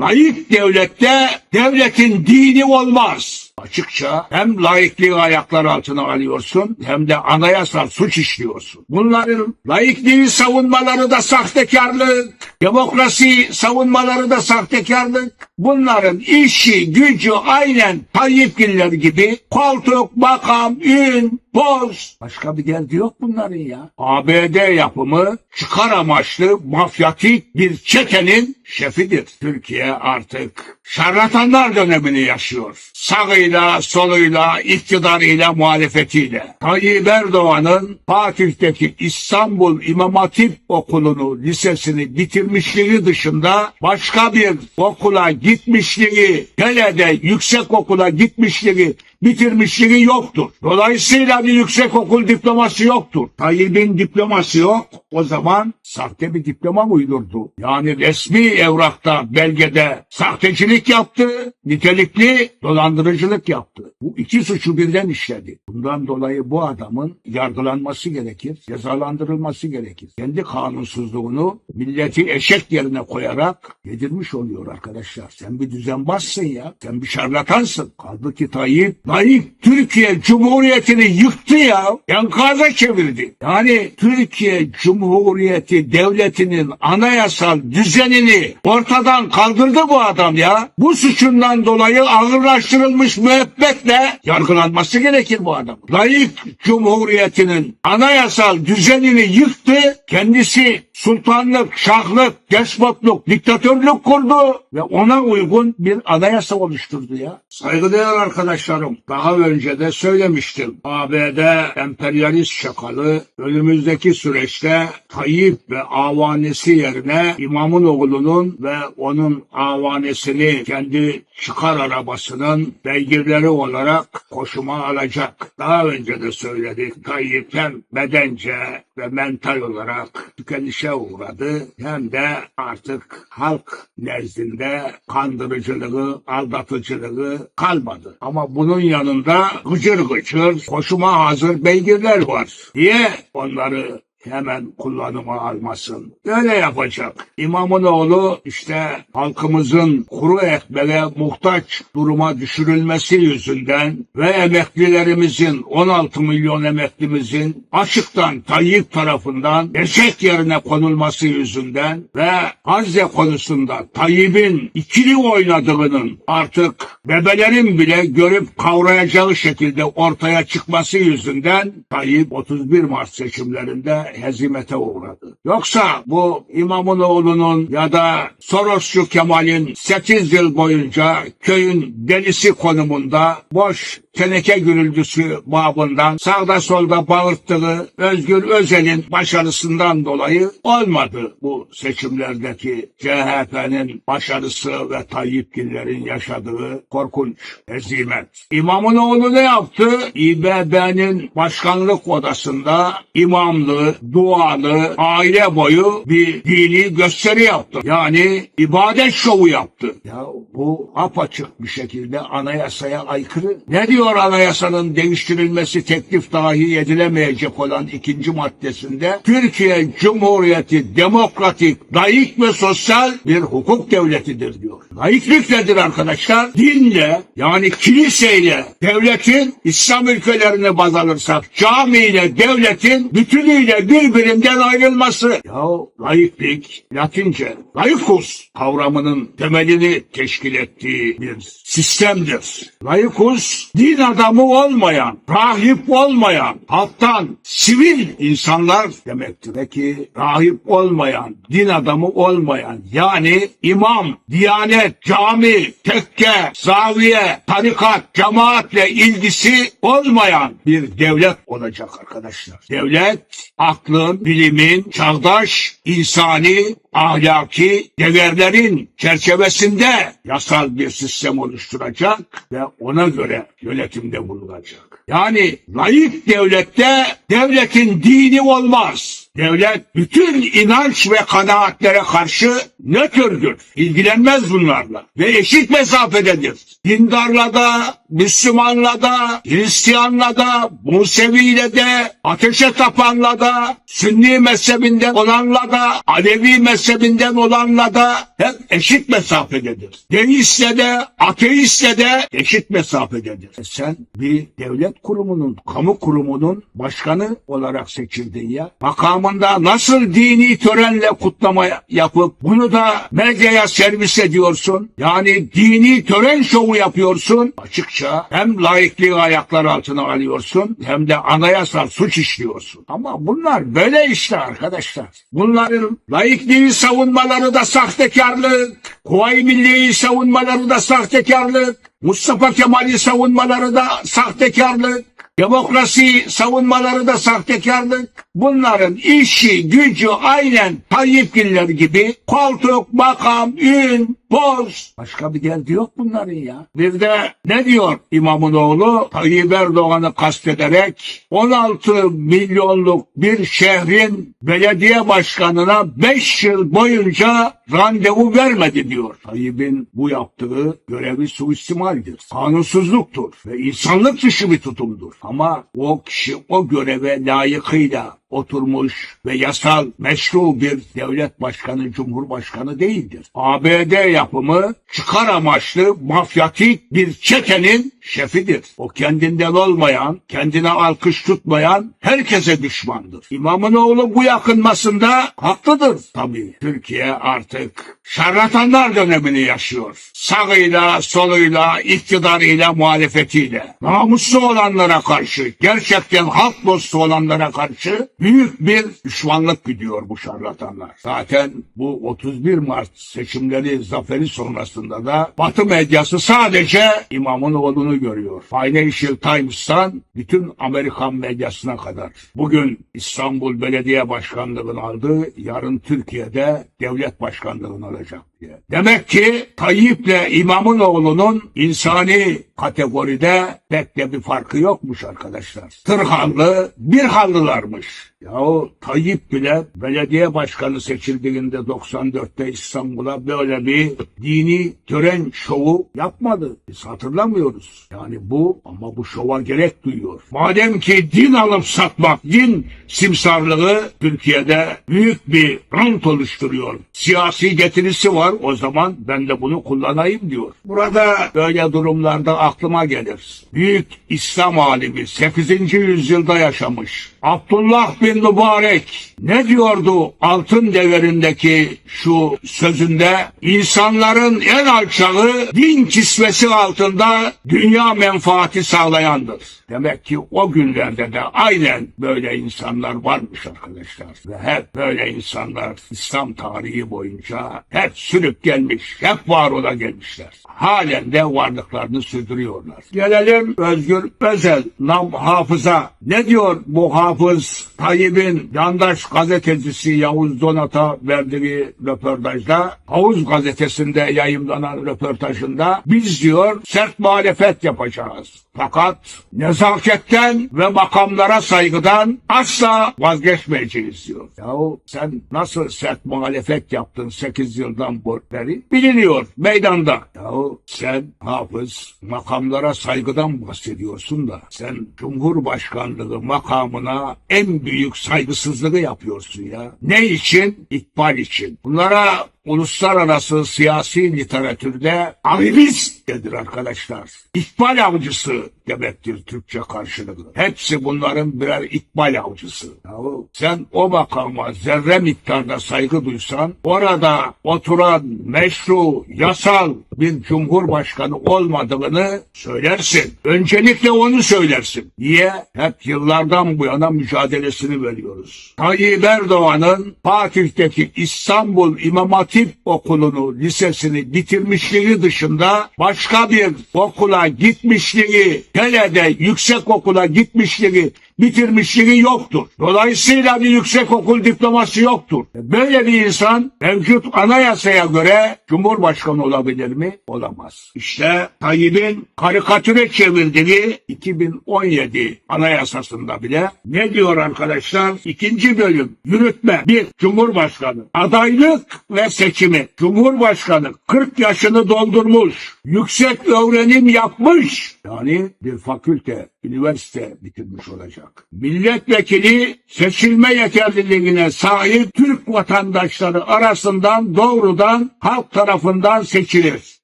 layık devlette devletin dini olmaz. Açıkça hem laikliği ayaklar altına alıyorsun hem de anayasal suç işliyorsun. Bunların laikliği savunmaları da sahtekarlık, demokrasi savunmaları da sahtekarlık. Bunların işi gücü aynen Tayyipgiller gibi koltuk, makam, ün, boz. Başka bir derdi yok bunların ya. ABD yapımı çıkar amaçlı mafyatik bir çetenin şefidir. Türkiye artık şarlatanlar dönemini yaşıyor. Sağıyla, soluyla, iktidarıyla, muhalefetiyle. Tayyip Erdoğan'ın Fatih'teki İstanbul İmam Hatip Okulu'nu, lisesini bitirmişliği dışında başka bir okula gitmişliği, hele de yüksek okula gitmişliği, bitirmişliği yoktur. Dolayısıyla bir yüksek okul diploması yoktur. Tayyip'in diploması yok. O zaman sahte bir diploma uydurdu. Yani resmi evrakta, belgede sahtecilik yaptı, nitelikli dolandırıcılık yaptı. Bu iki suçu birden işledi. Bundan dolayı bu adamın yargılanması gerekir, cezalandırılması gerekir. Kendi kanunsuzluğunu milleti eşek yerine koyarak yedirmiş oluyor arkadaşlar. Sen bir düzenbazsın ya, sen bir şarlatansın. Halbuki Tayyip layık Türkiye Cumhuriyeti'ni yıktı ya. Enkaza çevirdi. Yani Türkiye Cumhuriyeti devletinin anayasal düzenini ortadan kaldırdı bu adam ya. Bu suçundan dolayı ağırlaştırılmış müebbetle yargılanması gerekir bu adam. Layık Cumhuriyeti'nin anayasal düzenini yıktı. Kendisi sultanlık, şahlık, despotluk, diktatörlük kurdu ve ona uygun bir anayasa oluşturdu ya. Saygıdeğer arkadaşlarım, daha önce de söylemiştim. ABD emperyalist şakalı önümüzdeki süreçte Tayyip ve avanesi yerine imamın oğlunun ve onun avanesini kendi çıkar arabasının beygirleri olarak koşuma alacak. Daha önce de söyledik. Tayyip hem bedence ve mental olarak tükenişe uğradı hem de artık halk nezdinde kandırıcılığı, aldatıcılığı kalmadı. Ama bunun yanında gıcır gıcır koşuma hazır beygirler var. Niye onları hemen kullanıma almasın. Öyle yapacak. İmamın oğlu işte halkımızın kuru ekmeğe muhtaç duruma düşürülmesi yüzünden ve emeklilerimizin 16 milyon emeklimizin açıktan Tayyip tarafından eşek yerine konulması yüzünden ve Gazze konusunda Tayyip'in ikili oynadığının artık bebelerin bile görüp kavrayacağı şekilde ortaya çıkması yüzünden Tayyip 31 Mart seçimlerinde hezimete uğradı. Yoksa bu imamın oğlunun ya da Sorosçu Kemal'in 8 yıl boyunca köyün delisi konumunda boş teneke gürültüsü babından sağda solda bağırttığı Özgür Özel'in başarısından dolayı olmadı bu seçimlerdeki CHP'nin başarısı ve Tayyipgillerin yaşadığı korkunç hezimet. İmamın oğlu ne yaptı? İBB'nin başkanlık odasında imamlı, dualı, aile boyu bir dini gösteri yaptı. Yani ibadet şovu yaptı. Ya bu apaçık bir şekilde anayasaya aykırı. Ne diyor anayasanın değiştirilmesi teklif dahi edilemeyecek olan ikinci maddesinde? Türkiye Cumhuriyeti demokratik, layık ve sosyal bir hukuk devletidir diyor. Layıklık nedir arkadaşlar? Dinle yani kiliseyle devletin İslam ülkelerine baz alırsak camiyle devletin bütünüyle birbirinden ayrılması. Ya layıklık Latince laikus kavramının temelini teşkil ettiği bir sistemdir. Laikus din adamı olmayan, rahip olmayan, halktan sivil insanlar demektir. Peki rahip olmayan, din adamı olmayan yani imam, diyanet, cami, tekke, zaviye, tarikat, cemaatle ilgisi olmayan bir devlet olacak arkadaşlar. Devlet aklın, bilimin, çağdaş, insani, ahlaki değerlerin çerçevesinde yasal bir sistem oluşturacak ve ona göre yönetimde bulunacak. Yani layık devlette devletin dini olmaz. Devlet bütün inanç ve kanaatlere karşı nötrdür. İlgilenmez bunlarla. Ve eşit mesafededir. Dindarla da, Müslümanla da, Hristiyanla da, Museviyle de, ateşe tapanla da, Sünni mezhebinden olanla da, Alevi mezhebinden olanla da hep eşit mesafededir. Deistle de, ateistle de eşit mesafededir. E sen bir devlet kurumunun, kamu kurumunun başkanı olarak seçildin ya. Makamında nasıl dini törenle kutlama yapıp bunu da medyaya servis ediyorsun? Yani dini tören şovu yapıyorsun. Açıkça hem laikliği ayaklar altına alıyorsun hem de anayasal suç işliyorsun. Ama bunlar böyle işte arkadaşlar. Bunların laikliği savunmaları da sahtekarlık, Kuvayi Milliye'yi savunmaları da sahtekarlık, Mustafa Kemal'i savunmaları da sahtekarlık, demokrasi savunmaları da sahtekarlık. Bunların işi, gücü aynen Tayyipgiller gibi koltuk, makam, ün, poz. Başka bir derdi yok bunların ya. Bir de ne diyor İmamın oğlu? Tayyip Erdoğan'ı kastederek 16 milyonluk bir şehrin belediye başkanına 5 yıl boyunca randevu vermedi diyor. Tayyip'in bu yaptığı görevi suistimaldir. Kanunsuzluktur ve insanlık dışı bir tutumdur. Ama o kişi o göreve layıkıyla oturmuş ve yasal meşru bir devlet başkanı, cumhurbaşkanı değildir. ABD yapımı çıkar amaçlı mafyatik bir çetenin şefidir. O kendinden olmayan, kendine alkış tutmayan herkese düşmandır. İmamın oğlu bu yakınmasında haklıdır tabii. Türkiye artık şarlatanlar dönemini yaşıyor. Sağıyla, soluyla, iktidarıyla, muhalefetiyle. Namuslu olanlara karşı, gerçekten halk dostu olanlara karşı büyük bir düşmanlık gidiyor bu şarlatanlar. Zaten bu 31 Mart seçimleri zaferi sonrasında da Batı medyası sadece imamın oğlunu görüyor. Financial Times'tan bütün Amerikan medyasına kadar. Bugün İstanbul Belediye Başkanlığı'nı aldı, yarın Türkiye'de devlet başkanlığını alacak. Demek ki Tayyip'le imamın oğlunun insani kategoride pek de bir farkı yokmuş arkadaşlar. Tırhanlı, bir hallılarmış. Yahu Tayyip bile belediye başkanı seçildiğinde 94'te İstanbul'a böyle bir dini tören şovu yapmadı. Biz hatırlamıyoruz. Yani bu ama bu şova gerek duyuyor. Madem ki din alıp satmak, din simsarlığı Türkiye'de büyük bir rant oluşturuyor. Siyasi getirisi var o zaman ben de bunu kullanayım diyor. Burada böyle durumlarda aklıma gelir. Büyük İslam alimi 8. yüzyılda yaşamış. Abdullah bin Mübarek ne diyordu altın devrindeki şu sözünde? İnsanların en alçağı din kisvesi altında dünya menfaati sağlayandır. Demek ki o günlerde de aynen böyle insanlar varmış arkadaşlar. Ve hep böyle insanlar İslam tarihi boyunca hep sürüp gelmiş, hep var ola gelmişler. Halen de varlıklarını sürdürüyorlar. Gelelim Özgür Özel, nam hafıza. Ne diyor bu hafız Tayyip'in yandaş gazetecisi Yavuz Donat'a verdiği röportajda, Havuz gazetesinde yayımlanan röportajında biz diyor sert muhalefet yapacağız. Fakat nezaketten ve makamlara saygıdan asla vazgeçmeyeceğiz diyor. Yahu sen nasıl sert muhalefet yaptın 8 yıldan beri biliniyor meydanda. Yahu sen hafız makamlara saygıdan bahsediyorsun da sen Cumhurbaşkanlığı makamına en büyük saygısızlığı yapıyorsun ya. Ne için? İkbal için. Bunlara uluslararası siyasi literatürde avivist denir arkadaşlar. İkbal avcısı demektir Türkçe karşılığı. Hepsi bunların birer ikbal avcısı. Yahu sen o makama zerre miktarda saygı duysan orada oturan meşru, yasal bir cumhurbaşkanı olmadığını söylersin. Öncelikle onu söylersin. Niye? Hep yıllardan bu yana mücadelesini veriyoruz. Tayyip Erdoğan'ın Fatih'teki İstanbul İmam Hatip Okulu'nu, lisesini bitirmişliği dışında başka bir okula gitmişliği, hele de yüksek okula gitmişliği bitirmişliği yoktur. Dolayısıyla bir yüksekokul diploması yoktur. Böyle bir insan mevcut anayasaya göre Cumhurbaşkanı olabilir mi? Olamaz. İşte Tayyip'in karikatüre çevirdiği 2017 anayasasında bile ne diyor arkadaşlar? İkinci bölüm yürütme. Bir, Cumhurbaşkanı. Adaylık ve seçimi. Cumhurbaşkanı 40 yaşını doldurmuş. Yüksek öğrenim yapmış. Yani bir fakülte, üniversite bitirmiş olacak. Milletvekili seçilme yeterliliğine sahip Türk vatandaşları arasından doğrudan halk tarafından seçilir.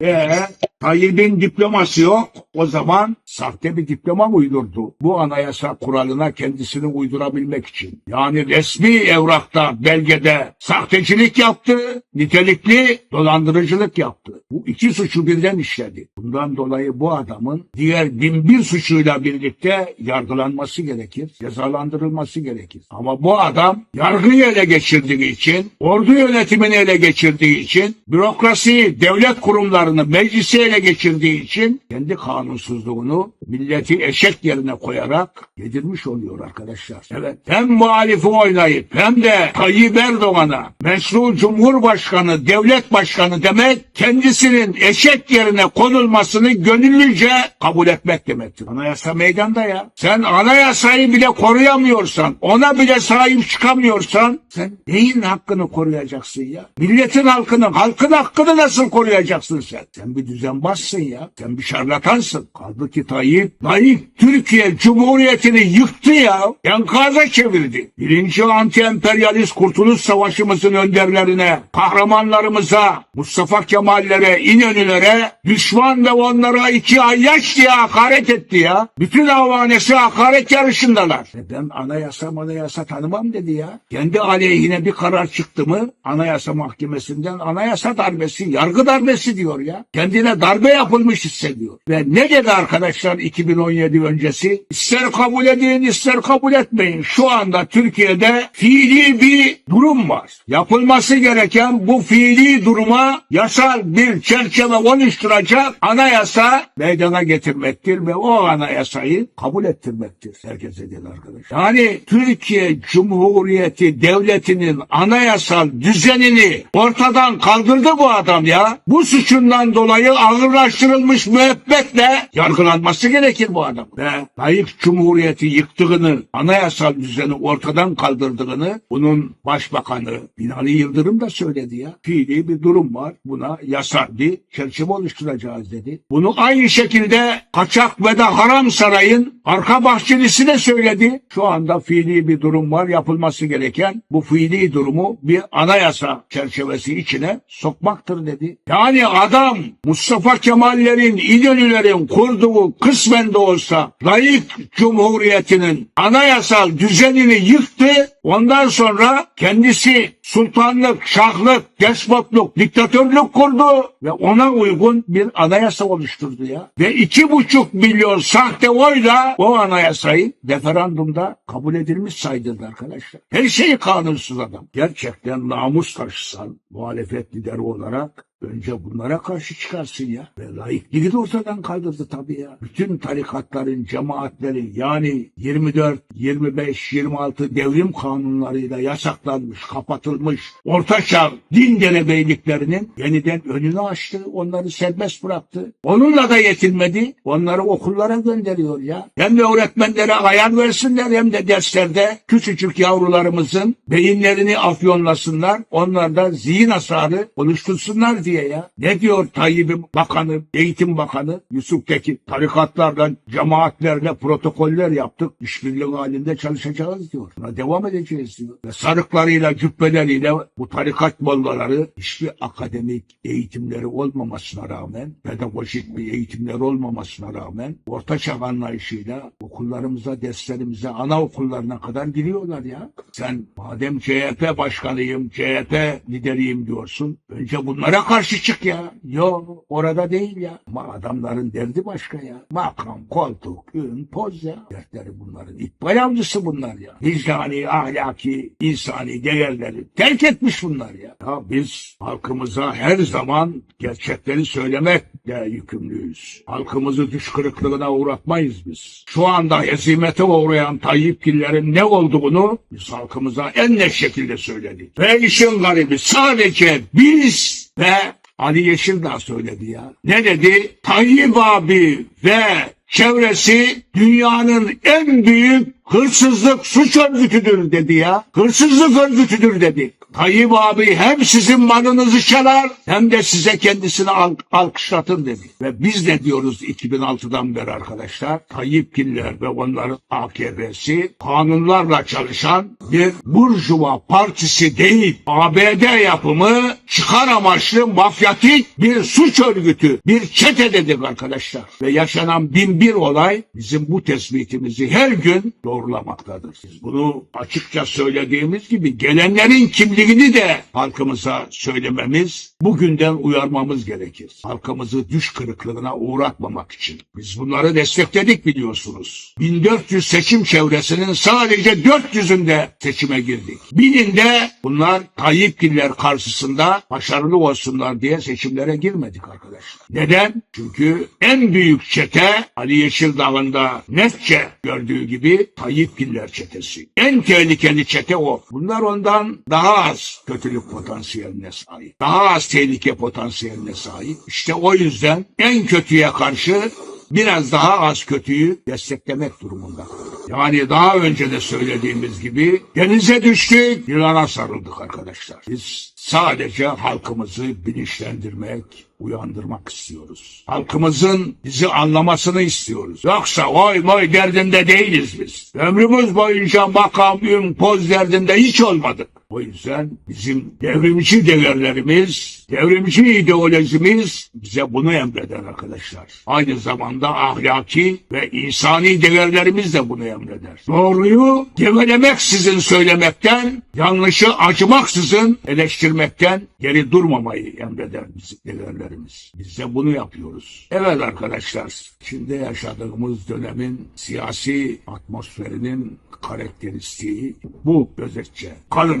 Eee Tayyip'in diploması yok. O zaman sahte bir diploma uydurdu. Bu anayasa kuralına kendisini uydurabilmek için. Yani resmi evrakta, belgede sahtecilik yaptı, nitelikli dolandırıcılık yaptı. Bu iki suçu birden işledi. Bundan dolayı bu adamın diğer bin bir suçuyla birlikte yargılanması gerekir, cezalandırılması gerekir. Ama bu adam yargıyı ele geçirdiği için, ordu yönetimini ele geçirdiği için, bürokrasiyi, devlet kurumlarını, meclisi ele geçirdiği için kendi kanunsuzluğunu milleti eşek yerine koyarak yedirmiş oluyor arkadaşlar. Evet hem muhalifi oynayıp hem de Tayyip Erdoğan'a meşru cumhurbaşkanı, devlet başkanı demek kendisinin eşek yerine konulmasını gönüllüce kabul etmek demektir. Anayasa meydanda ya. Sen anayasayı bile koruyamıyorsan, ona bile sahip çıkamıyorsan sen neyin hakkını koruyacaksın ya? Milletin halkını, halkın hakkını nasıl koruyacaksın sen? Sen bir düzenbazsın ya. Sen bir şarlatansın. Halbuki Tayyip, Tayyip Türkiye Cumhuriyeti'ni yıktı ya. Enkaza çevirdi. Birinci anti-emperyalist kurtuluş savaşımızın önderlerine, kahramanlarımıza, Mustafa Kemal'lere, İnönü'lere, düşman ve onlara iki ay yaş diye hakaret etti ya. Bütün avanesi hakaret yarışındalar. Ben anayasa anayasa tanımam dedi ya. Kendi aleyhine bir karar çıktı mı anayasa mahkemesinden anayasa darbesi, yargı darbesi diyor ya. Kendine darbe yapılmış hissediyor. Ve ne dedi arkadaşlar 2017 öncesi? İster kabul edin ister kabul etmeyin. Şu anda Türkiye'de fiili bir durum var. Yapılması gereken bu fiili duruma yasal bir çerçeve oluşturacak anayasa meydana getirmektir ve o anayasayı kabul ettirmektir. Herkes edin arkadaş. Yani Türkiye Cumhuriyeti Devleti'nin anayasal düzenini ortadan kaldırdı bu adam ya. Bu suçundan dolayı ağırlaştırılmış müebbetle yargılanması gerekir bu adam. Ve Tayyip Cumhuriyeti yıktığını, anayasal düzeni ortadan kaldırdığını bunun başbakanı Binali Yıldırım da söyledi ya. Fiili bir durum var. Buna yasal bir çerçeve oluşturacağız dedi. Bunu aynı şekilde kaçak ve de haram sarayın arka bahçelisi de söyledi. Şu anda fiili bir durum var. Yapılması gereken bu fiili durumu bir anayasa çerçevesi içine sokmaktır dedi. Yani adam Mustafa Kemal'lerin, İnönülerin kurduğu kısmen de olsa layık cumhuriyetinin anayasal düzenini yıktı. Ondan sonra kendisi sultanlık, şahlık, despotluk, diktatörlük kurdu ve ona uygun bir anayasa oluşturdu ya. Ve iki buçuk milyon sahte oyla o anayasayı referandumda kabul edilmiş saydırdı arkadaşlar. Her şeyi kanunsuz adam. Gerçekten namus taşısan muhalefet lideri olarak Önce bunlara karşı çıkarsın ya. Ve laikliği de ortadan kaldırdı tabii ya. Bütün tarikatların, cemaatlerin yani 24, 25, 26 devrim kanunlarıyla yasaklanmış, kapatılmış ortaçağ din derebeyliklerinin yeniden önünü açtı. Onları serbest bıraktı. Onunla da yetinmedi. Onları okullara gönderiyor ya. Hem de öğretmenlere ayar versinler hem de derslerde küçücük yavrularımızın beyinlerini afyonlasınlar. Onlar da zihin hasarı oluştursunlar diye ya. Ne diyor Tayyip'in bakanı, eğitim bakanı Yusuf Tekin? Tarikatlarla, cemaatlerle protokoller yaptık. İşbirliği halinde çalışacağız diyor. Buna devam edeceğiz diyor. Ve sarıklarıyla, cübbeleriyle bu tarikat mollaları hiçbir akademik eğitimleri olmamasına rağmen, pedagojik bir eğitimleri olmamasına rağmen orta çağ anlayışıyla okullarımıza, derslerimize, anaokullarına kadar giriyorlar ya. Sen madem CHP başkanıyım, CHP lideriyim diyorsun. Önce bunlara karşı çık ya. Yok orada değil ya. Ama adamların derdi başka ya. Makam, koltuk, ün, poz ya. Dertleri bunların. İkbal avcısı bunlar ya. Vicdani, ahlaki, insani değerleri terk etmiş bunlar ya. Ya biz halkımıza her zaman gerçekleri söylemek etmekle yükümlüyüz. Halkımızı düş kırıklığına uğratmayız biz. Şu anda hezimete uğrayan Tayyipgillerin ne olduğunu biz halkımıza en net şekilde söyledik. Ve işin garibi sadece biz ve Ali Yeşildağ söyledi ya. Ne dedi? Tayyip abi ve çevresi dünyanın en büyük hırsızlık suç örgütüdür dedi ya. Hırsızlık örgütüdür dedi. Tayyip abi hem sizin malınızı çalar hem de size kendisini al- alkışlatın dedi. Ve biz de diyoruz 2006'dan beri arkadaşlar Tayyipgiller ve onların AKP'si kanunlarla çalışan bir burjuva partisi değil. ABD yapımı çıkar amaçlı mafyatik bir suç örgütü, bir çete dedik arkadaşlar. Ve yaşanan bin bir olay bizim bu tespitimizi her gün doğrulamaktadır. Biz bunu açıkça söylediğimiz gibi gelenlerin kimliğini de halkımıza söylememiz, bugünden uyarmamız gerekir. Halkımızı düş kırıklığına uğratmamak için. Biz bunları destekledik biliyorsunuz. 1400 seçim çevresinin sadece 400'ünde seçime girdik. Bininde bunlar Tayyipgiller karşısında başarılı olsunlar diye seçimlere girmedik arkadaşlar. Neden? Çünkü en büyük çete Ali Yeşildağ'ın da netçe gördüğü gibi Tayyipgiller çetesi. En tehlikeli çete o. Bunlar ondan daha az kötülük potansiyeline sahip. Daha az tehlike potansiyeline sahip. İşte o yüzden en kötüye karşı biraz daha az kötüyü desteklemek durumunda. Yani daha önce de söylediğimiz gibi denize düştük, yılana sarıldık arkadaşlar. Biz sadece halkımızı bilinçlendirmek, uyandırmak istiyoruz. Halkımızın bizi anlamasını istiyoruz. Yoksa oy moy derdinde değiliz biz. Ömrümüz boyunca makam, ün, poz derdinde hiç olmadık. O yüzden bizim devrimci değerlerimiz, devrimci ideolojimiz bize bunu emreder arkadaşlar. Aynı zamanda ahlaki ve insani değerlerimiz de bunu emreder. Doğruyu gevelemeksizin söylemekten, yanlışı acımaksızın eleştirmekten geri durmamayı emreder bizim değerlerimiz. Biz de bunu yapıyoruz. Evet arkadaşlar, şimdi yaşadığımız dönemin siyasi atmosferinin karakteristiği bu özetçe. Kalın